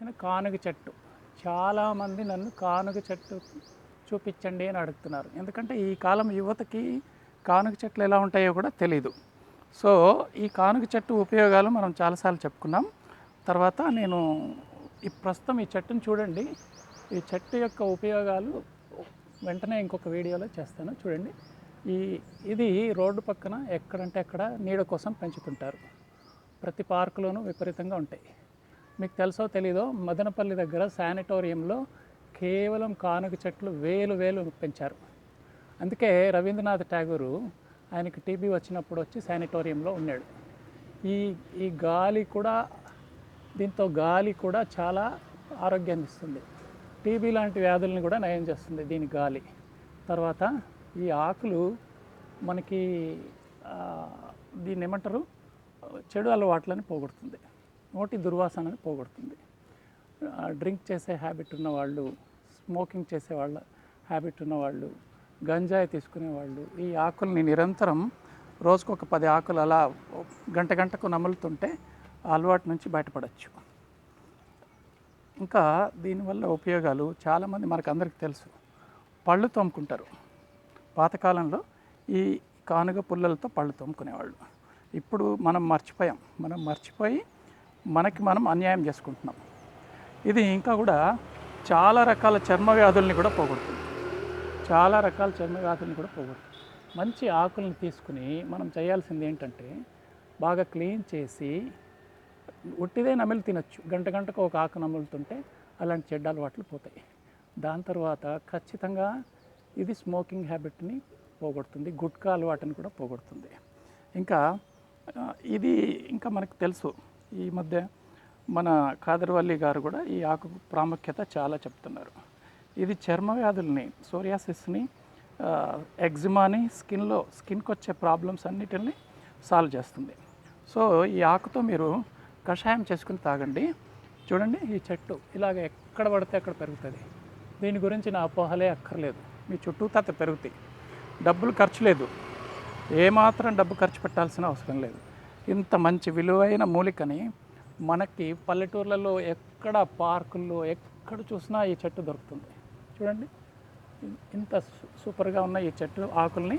కావాల్సిన కానుగ చెట్టు. చాలామంది నన్ను కానుగ చెట్టు చూపించండి అని అడుగుతున్నారు. ఎందుకంటే ఈ కాలం యువతకి కానుగ చెట్లు ఎలా ఉంటాయో కూడా తెలీదు. సో ఈ కానుగ చెట్టు ఉపయోగాలు మనం చాలాసార్లు చెప్పుకున్నాం. తర్వాత నేను ఈ ప్రస్తుతం ఈ చెట్టును చూడండి. ఈ చెట్టు యొక్క ఉపయోగాలు వెంటనే ఇంకొక వీడియోలో చేస్తాను. చూడండి. ఈ ఇది రోడ్డు పక్కన ఎక్కడంటే అక్కడ నీడ కోసం పెంచుతుంటారు. ప్రతి పార్కులోనూ విపరీతంగా ఉంటాయి. మీకు తెలుసో తెలీదో మదనపల్లి దగ్గర శానిటోరియంలో కేవలం కానుక చెట్లు వేలు వేలు పెంచారు. అందుకే రవీంద్రనాథ్ ఠాగూరు ఆయనకి టీబీ వచ్చినప్పుడు వచ్చి శానిటోరియంలో ఉన్నాడు. ఈ ఈ గాలి కూడా దీంతో గాలి కూడా చాలా ఆరోగ్యాన్ని ఇస్తుంది. టీబీ లాంటి వ్యాధుల్ని కూడా నయం చేస్తుంది దీని గాలి. తర్వాత ఈ ఆకులు మనకి దీన్ని ఏమంటారు? చెడు అలవాట్లని పోగొడుతుంది. నోటి దుర్వాసనని పోగొడుతుంది. డ్రింక్ చేసే హ్యాబిట్ ఉన్న వాళ్ళు స్మోకింగ్ చేసే వాళ్ళ హ్యాబిట్ ఉన్న వాళ్ళు గంజాయి తీసుకునే వాళ్ళు ఈ ఆకుల్ని నిరంతరం రోజుకు ఒక పది ఆకులు అలా గంట గంటకు నములుతుంటే అలవాటు నుంచి బయటపడవచ్చు ఇంకా దీనివల్ల ఉపయోగాలు చాలామంది మనకు అందరికీ తెలుసు. పళ్ళు తోముకుంటారు. పాతకాలంలో ఈ కానుగ పుల్లలతో పళ్ళు తోముకునేవాళ్ళు. ఇప్పుడు మనం మర్చిపోయాం. మనం మర్చిపోయి మనకి మనం అన్యాయం చేసుకుంటున్నాం. ఇది ఇంకా కూడా చాలా రకాల చర్మ వ్యాధుల్ని కూడా పోగొడుతుంది. చాలా రకాల చర్మ వ్యాధుల్ని కూడా పోగొడుతుంది. మంచి ఆకుల్ని తీసుకుని మనం చేయాల్సింది ఏంటంటే బాగా క్లీన్ చేసి ఉట్టిదే నమిలి తినచ్చు. గంట గంటకు ఒక ఆకు నములుతుంటే అలాంటి చెడ్డ అలవాట్లు పోతాయి. దాని తర్వాత ఖచ్చితంగా ఇది స్మోకింగ్ హ్యాబిట్ని పోగొడుతుంది. గుట్కా అలవాటుని కూడా పోగొడుతుంది. ఇంకా ఇది ఇంకా మనకు తెలుసు. ఈ మధ్య మన కాదర్వల్లి గారు కూడా ఈ ఆకు ప్రాముఖ్యత చాలా చెప్తున్నారు. ఇది చర్మ వ్యాధుల్ని సోరియాసిస్ని ఎగ్జిమాని స్కిన్లో స్కిన్కి వచ్చే ప్రాబ్లమ్స్ అన్నిటిని సాల్వ్ చేస్తుంది. సో ఈ ఆకుతో మీరు కషాయం చేసుకుని తాగండి. చూడండి ఈ చెట్టు ఇలాగ ఎక్కడ పడితే అక్కడ పెరుగుతుంది. దీని గురించి నా అపోహలే అక్కర్లేదు. మీ చుట్టూ తాత పెరుగుతాయి. డబ్బులు ఖర్చు లేదు. ఏమాత్రం డబ్బు ఖర్చు పెట్టాల్సిన అవసరం లేదు. ఇంత మంచి విలువైన మూలికని మనకి పల్లెటూర్లలో ఎక్కడ పార్కుల్లో ఎక్కడ చూసినా ఈ చెట్టు దొరుకుతుంది. చూడండి. ఇంత సూపర్గా ఉన్న ఈ చెట్టు ఆకుల్ని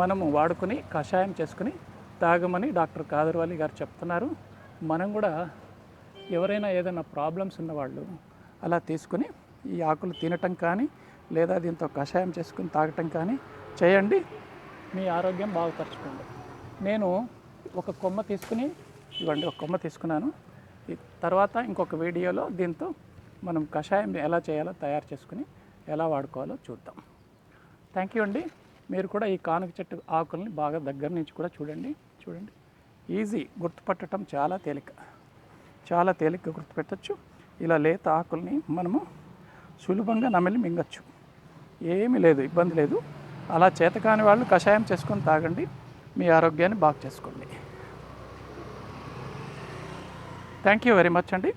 మనము వాడుకొని కషాయం చేసుకుని తాగమని డాక్టర్ కాదర్వాలి గారు చెప్తున్నారు. మనం కూడా ఎవరైనా ఏదైనా ప్రాబ్లమ్స్ ఉన్నవాళ్ళు అలా తీసుకుని ఈ ఆకులు తినటం కానీ లేదా దీంతో కషాయం చేసుకుని తాగటం కానీ చేయండి. మీ ఆరోగ్యం బాగుపరచుకోండి. నేను ఒక కొమ్మ తీసుకుని ఇవ్వండి ఒక కొమ్మ తీసుకున్నాను. తర్వాత ఇంకొక వీడియోలో దీంతో మనం కషాయం ఎలా చేయాలో తయారు చేసుకుని ఎలా వాడుకోవాలో చూద్దాం. థ్యాంక్ యూ అండి. మీరు కూడా ఈ కానుక చెట్టు ఆకుల్ని బాగా దగ్గర నుంచి కూడా చూడండి చూడండి. ఈజీ గుర్తుపట్టడం చాలా తేలిక. చాలా తేలిక గుర్తుపెట్టచ్చు. ఇలా లేత ఆకుల్ని మనము సులభంగా నమిలి మింగచ్చు. ఏమీ లేదు ఇబ్బంది లేదు. అలా చేతకాని వాళ్ళు కషాయం చేసుకొని తాగండి. మీ ఆరోగ్యాన్ని బాగు చేసుకోండి. థ్యాంక్ యూ వెరీ మచ్ అండి.